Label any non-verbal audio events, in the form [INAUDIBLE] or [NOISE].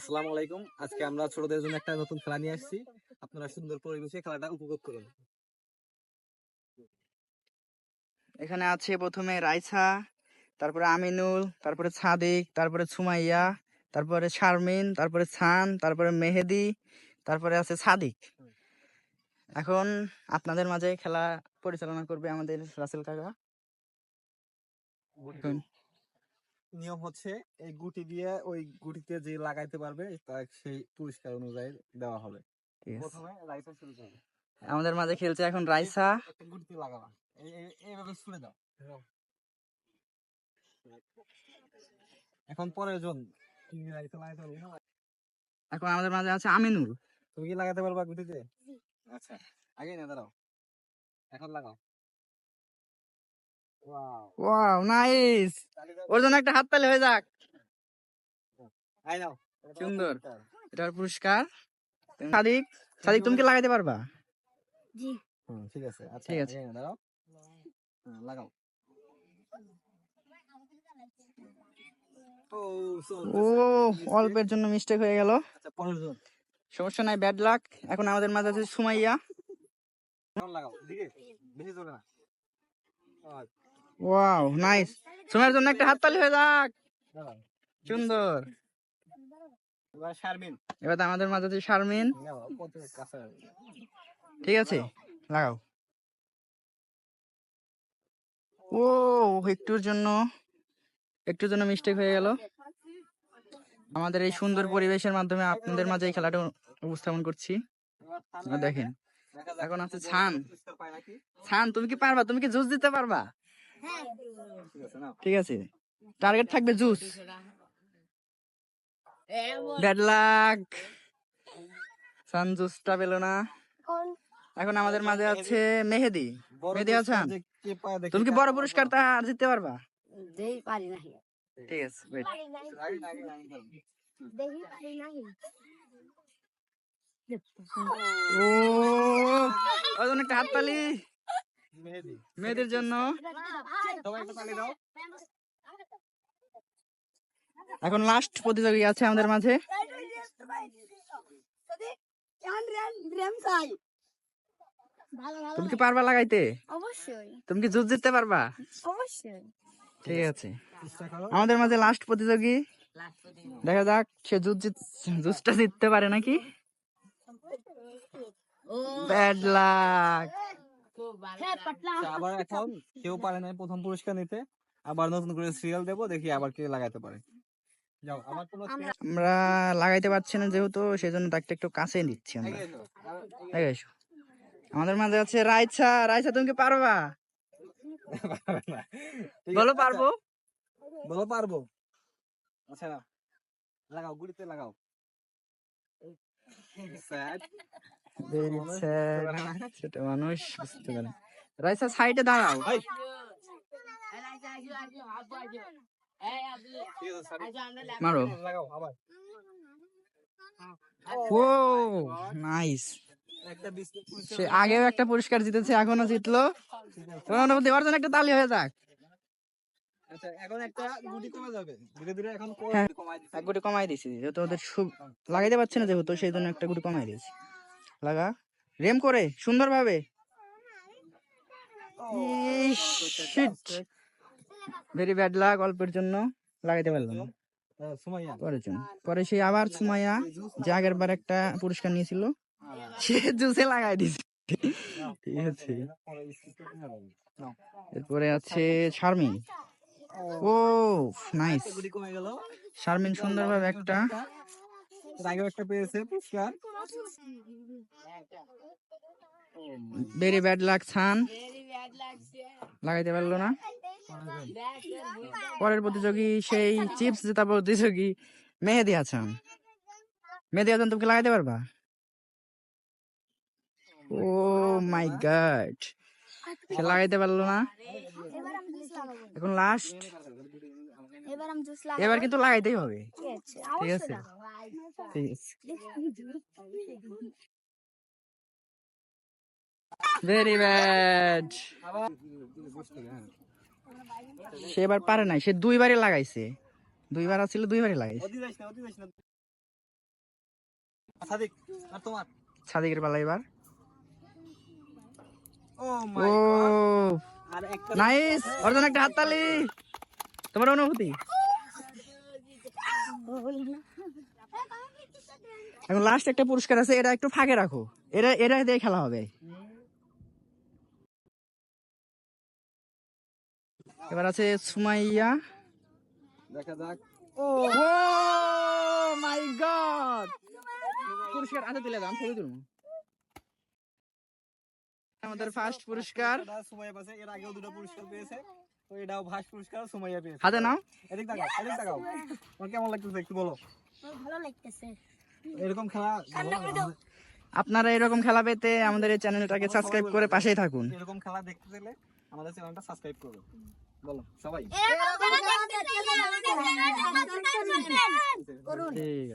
আসসালামু আলাইকুম। আজকে আমরা ছোটদের জন্য একটা নতুন খেলা নিয়ে আসছি। আপনারা সুন্দর পরিবেশে খেলাটা উপভোগ করুন। এখানে আছে প্রথমে রাইসা তারপরে আমিনুল তারপরে সাদিক তারপরে সুমাইয়া তারপরে শারমিন তারপরে সান তারপরে মেহেদি তারপরে আছে সাদিক। এখন আপনাদের মাঝে খেলা পরিচালনা করবে আমাদের রাসেল কাকা। নিয়ম হচ্ছে এই গুটি দিয়ে ওই গুটিতে যে লাগাইতে পারবে তার সেই পুরস্কার অনুযায়ী দেওয়া হবে। প্রথমে রাইসা শুরু করবে। আমাদের মাঝে খেলছে এখন রাইসা। গুটিতে লাগাবা। এই- এই- এইভাবে ছুড়ে দাও। এখন পরের জন? এখন আমাদের মাঝে আছে আমিনুল। তুমি কি লাগাতে পারবা গুটিতে? আচ্ছা আগে না দাঁড়াও। এখন লাগাও। Wow nice! ওর জন্য একটা হাত তালি হয়ে যাক। সুন্দর। এটার পুরস্কার। সাদিক সাদিক তুমি কি লাগাইতে পারবা? হুম, ঠিক আছে। আচ্ছা ঠিক আছে। দাঁড়াও। হ্যাঁ, লাগাও। ও অল্পের জন্য মিস্টেক হয়ে গেল। আচ্ছা সমস্যা নাই ব্যাড লাক এখন আমাদের মাঝে আছে সুমাইয়া। লাগাও বেশি না। আচ্ছা, ওয়াও নাইস সুমাইয়ের জন্য একটা হাততালি হয়ে যাক। সুন্দর। এবার আমাদের মাঝে আছে শারমিন। ঠিক আছে লাগাও। ও একটুর জন্য একটুর জন্য মিস্টেক হয়ে গেল। আমাদের এই সুন্দর পরিবেশের মাধ্যমে আপনাদের মাঝে এই খেলাটা উপস্থাপন করছি। দেখেন এখন আছে ছান। ছান তুমি কি পারবা? তুমি কি জুস দিতে পারবা? ঠিক আছে নাও ঠিক আছে টার্গেট থাকবে জুস ব্যাড লাক সান জুসটা পেল না এখন আমাদের মাঝে আছে মেহেদি মেহেদি হাসান তুমি কি বড় পুরস্কার তা আর জিততে পারবা দেই ঠিক আছে ও একটা হাততালি মেয়েদের জন্য। এখন লাস্ট প্রতিযোগী আছে আমাদের মাঝে। তুমি কি পারবা লাগাইতে? অবশ্যই। তুমি কি জুস জিততে পারবা? অবশ্যই। ঠিক আছে। আমাদের মাঝে লাস্ট প্রতিযোগী। দেখা যাক সে জুস জিত জুসটা জিততে পারে নাকি? [LAUGHS] ব্যাড লাক আবার এখন কেউ পারে নাই প্রথম পুরস্কার নিতে। আবার নতুন করে সিরিয়াল দেবো দেখি আবার কে লাগাতে পারে। যাও আমার কোনো আমরা লাগাইতে পারছি না যেহেতু সেজন্য তাকে একটু কাছে নিচ্ছি আমরা। আমাদের মাঝে আছে রাইছা। রাইছা তুমি কি পারবা? বলো পারব। আচ্ছা, বলো পারব। আচ্ছা লাগাও গুড়িতে লাগাও। [LAUGHS] মানুষ বুঝতে পারে রাইসা সাইডে দাঁড়াও. মারো। ও নাইস সে আগেও একটা পুরস্কার জিতেছে এখনও জিতলো। দেওয়ার জন্য একটা তালি হয়ে যাক। আচ্ছা এখন একটা গুটি কমে যাবে। ধীরে ধীরে এখন কমে- হ্যাঁ। এক গুটি কমাই দিয়েছি যেহেতু ওদের লাগাইতে পারছে না যেহেতু সেই জন্য একটা গুটি কমাই দিয়েছি। লাগা? রেম করে সুন্দরভাবে। ভেরি ব্যাড লাক অল্পের জন্য। লাগাইতে পারলাম। না পরের জন্য পরে সে আবার সুমাইয়া যে আগের বার একটা পুরস্কার নিয়েছিল সে জুসে লাগাই দিয়েছে [LAUGHS] ঠিক আছে। এরপরে আছে শারমিন ও নাইস একটা গুটি কমে গেল। শারমিন সুন্দরভাবে একটা। এর আগেও একটা পেয়েছে পুরস্কার ভেরি ব্যাড লাক ছান লাগাইতে পারল না পরের প্রতিযোগী সেই চিপস জেতা প্রতিযোগী মেহেদি হাসান। মেহেদি হাসান তুমি কি লাগাইতে পারবা? ও মাই গড সে লাগাইতে পারল না। এখন লাস্ট এবার কিন্তু লাগাইতেই হবে। ঠিক আছে। Very bad. সে এবার পারে নাই সে দুইবারই লাগাইছে। দুইবার আছিল দুইবারই লাগাইছে। অতি যাইস না অতি যাইস না সাদিক আর তোমার? সাদিকের পালা এবার। ও ও মাই গড। আর একটা নাইস! ওর একটা হাততালি। তোমার অনুভূতি? এখন লাস্ট একটা পুরস্কার আছে এটা একটু ফাঁকে রাখো। এটা এটা দিয়ে খেলা হবে। এবার আছে সুমাইয়া। দেখা যাক। ও মাই গড পুরস্কার হাতে তুলে দাম ছবি তুলবো। আমাদের ফার্স্ট পুরস্কার। সুমাইয়া পাশে এর আগেও দুটো পুরস্কার পেয়েছে। তো এটাও ফার্স্ট পুরস্কার সুমাইয়া পেয়েছে। হাতে নাও। এদিক তাকাও এদিক তাকাও। তোমার কেমন লাগতেছে একটু বলো। ভালো লাগতেছে। এরকম খেলা আপনারা এরকম খেলা পেতে আমাদের এই চ্যানেলটাকে সাবস্ক্রাইব করে পাশেই থাকুন। এরকম খেলা দেখতে গেলে আমাদের চ্যানেলটা সাবস্ক্রাইব করুন বলো সবাই।